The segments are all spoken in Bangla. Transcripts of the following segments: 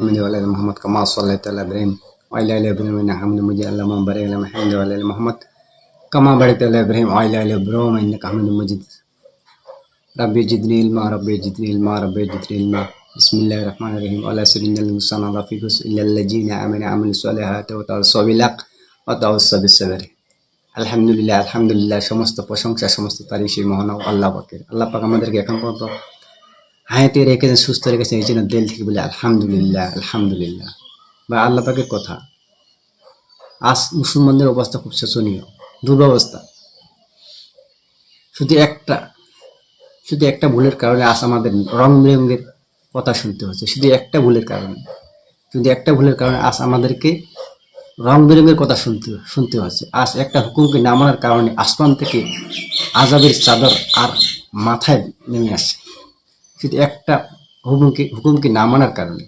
محمد وعلى ال محمد كما صليت على ابراهيم وعلى ال ابراهيم انك حميد مجيد اللهم بارك على محمد وعلى ال محمد كما باركت على ابراهيم وعلى ال ابراهيم انك حميد مجيد ربي زدني علما ربي زدني علما ربي زدني علما بسم الله الرحمن الرحيم ولا سيدنا الانسان على في الا الذين امنوا وعملوا الصالحات وتواصوا بالحق وتواصوا بالصبر আলহামদুলিল্লাহ আলহামদুলিল্লাহ সমস্ত প্রশংসা সমস্ত তারিখ সেই মহান আল্লাহ পাকের আল্লাহ পাক আমাদেরকে এখন পর্যন্ত হায়াতে রেখেছেন, সুস্থ রেখেছেন, এই জন্য দিল থেকে বলে, আলহামদুলিল্লাহ আলহামদুলিল্লাহ। বা আল্লাহ পাকের কথা। আজ মুসলমানদের অবস্থা খুব শোচনীয় দুর্ব্যবস্থা শুধু একটা শুধু একটা ভুলের কারণে আজ আমাদের রং বেরঙের কথা শুনতে হচ্ছে, শুধু একটা ভুলের কারণে। শুধু একটা ভুলের কারণে আজ আমাদেরকে রং বেরঙের কথা শুনতে শুনতে হচ্ছে। আজ একটা হুকুমকে না মানার কারণে আসমান থেকে আজাবের চাদর আর মাথায় নেমে আসে শুধু একটা হুকুমকে হুকুমকে না মানার কারণে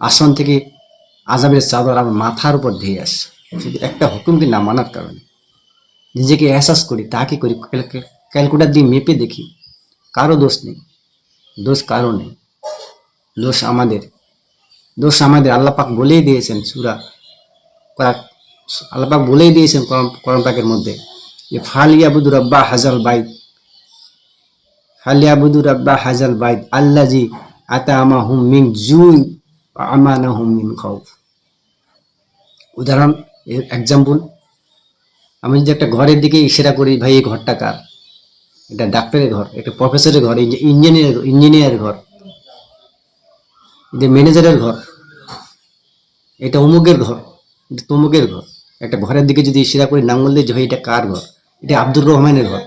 আসন থেকে আজাবের চাদর আমার মাথার উপর ধেয়ে আসে শুধু একটা হুকুমকে না মানার কারণে নিজেকে এহসাস করি, তাকে করি ক্যালকে- ক্যালকুলেটার দিয়ে মেপে দেখি, কারও দোষ নেই, দোষ কারও নেই, দোষ আমাদের দোষ আমাদের আল্লাহ পাক বলেই দিয়েছেন সুরা কয়েক আল্লাহ পাক বলেই দিয়েছেন করম করম পাকের মধ্যে যে ফালিয়াবুদুর রব্বা হাজাল বাইত ফালিয়াবুদুর রব্বা হাজাল বাইত আল্লাজি আতা আমা হুম মিন জুই আমানা হুম মিন খাউফ। উদাহরণ এক্সাম্পল আমি যদি একটা ঘরের দিকে ইশারা করি, ভাই, এই ঘরটা কার? এটা ডাক্তারের ঘর, এটা প্রফেসরের ঘর ইঞ্জিনিয়ার ইঞ্জিনিয়ারের ঘর। এটা ম্যানেজারের ঘর। এটা অমুকের ঘর, এটা তমুকের ঘর। একটা ঘরের দিকে যদি ইশারা করি, নাঙ্গল দিয়ে, ভাই, এটা কার ঘর? এটা আব্দুর রহমানের ঘর।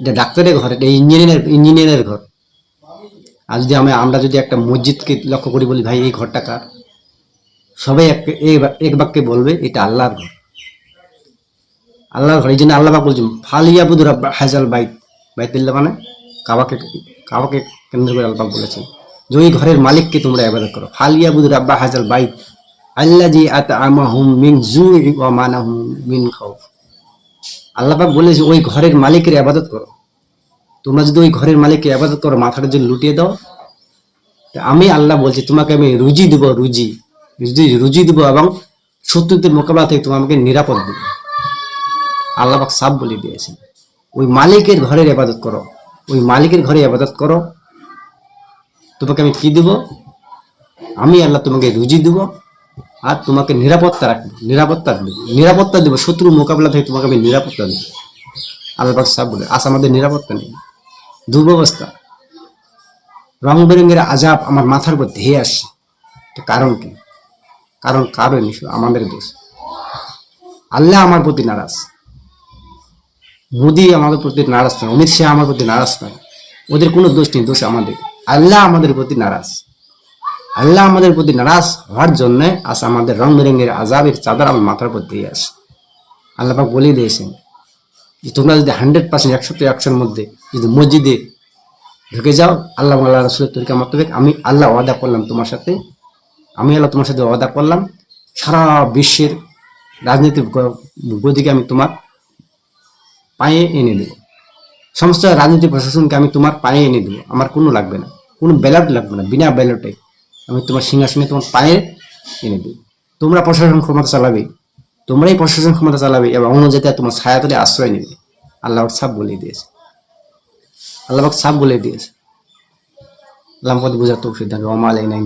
এটা ডাক্তারের ঘর, এটা ইঞ্জিনিয়ার ইঞ্জিনিয়ারের ঘর। আর যদি আমি আমরা যদি একটা মসজিদকে লক্ষ্য করি বলি, ভাই, এই ঘরটা কার? সবাই এক এক বাক্যে বলবে, এটা আল্লাহর ঘর। আল্লাহর ঘর, এই জন্য আল্লাহ বলছেন, ফালিয়াবুদ রাব্বা হাজাল বাইত। বাইতুল্লাহ মানে কাবাকে কাবাকে কেন্দ্র করে আল্লাহ বলেছেন, যে ওই ঘরের মালিককে তোমরা ইবাদত করো। ফালিয়াবুদ রাব্বা হাজাল বাইত আল্লাজি আতআমাহুম মিন জুই ওয়া মানাহুম মিন খাউফ। আল্লাহ পাক বলেছে, ওই ঘরের মালিকের ইবাদত করো। তোমরা যদি ওই ঘরের মালিকের ইবাদত করো, মাথাটা যদি লুটিয়ে দাও আমি আল্লাহ বলছি, তোমাকে আমি রুজি দেবো, রুজি। রুজি রুজি দেবো এবং শত্রুদের মোকাবেলা থেকে তোমাকে নিরাপদ দেবো। আল্লাহ পাক সাপ বলে দিয়েছেন। ওই মালিকের ঘরের ইবাদত করো। ওই মালিকের ঘরে ইবাদত করো। তোমাকে আমি কি দেব? আমি আল্লাহ তোমাকে রুজি দেব। আর তোমাকে নিরাপত্তা রাখব, নিরাপত্তা দেবো নিরাপত্তা দেবো শত্রু মোকাবেলা থেকে তোমাকে আমি নিরাপত্তা দেবো। আল্লাহ পাক সাপ বলে, আজ আমাদের নিরাপত্তা নেই, দুর্ব্যবস্থা। রং বেরঙের আজাব আমার মাথার উপর ধেয়ে আসছে। কারণ কি? কারণ কারণ আমাদের দোষ। আল্লাহ আমার প্রতি নারাজ। মোদি আমাদের প্রতি নারাজ নয়, অমিত শাহ আমার প্রতি নারাজ নয়। ওদের কোনো দোষ নেই, দোষ আমাদের। আল্লাহ আমাদের প্রতি নারাজ। আল্লাহ আমাদের প্রতি নারাজ হওয়ার জন্য আজ আমাদের রং বেরঙের আজাবের চাদর আমার মাথার উপর দিয়ে আসে। আল্লাহ পাক বলে দিয়েছেন যে, তোমরা যদি হান্ড্রেড পার্সেন্ট একশো তো একশোর মধ্যে যদি মসজিদে ঢুকে যাও, আল্লাহ আল্লাহ রসুলের তরিকা মোতাবেক আমি আল্লাহ ওয়াদা করলাম তোমার সাথে, আমি আল্লাহ তোমার সাথে ওয়াদা করলাম, সারা বিশ্বের রাজনৈতিক গ- গদিকে আমি তোমার পায়ে এনে দেবো। সমস্ত রাজনৈতিক প্রশাসনকে আমি তোমার পায়ে এনে দেবো। আমার কোনো লাগবে না, কোনো ব্যালট লাগবে না, বিনা ব্যালটে আমি তোমার সিংহাসনে তোমার পায়ে এনে দিই। তোমরা প্রশাসন ক্ষমতা চালাবে। তোমরাই প্রশাসন ক্ষমতা চালাবে এবং অন্য জায়গায় তোমার ছায়াতলে আশ্রয় নেবে। আল্লাহ সাপ বলে দিয়েছে। আল্লাহ সাপ বলে দিয়েছে। আল্লাহ বোঝার তো সিদ্ধান্ত অমাল এই নাইন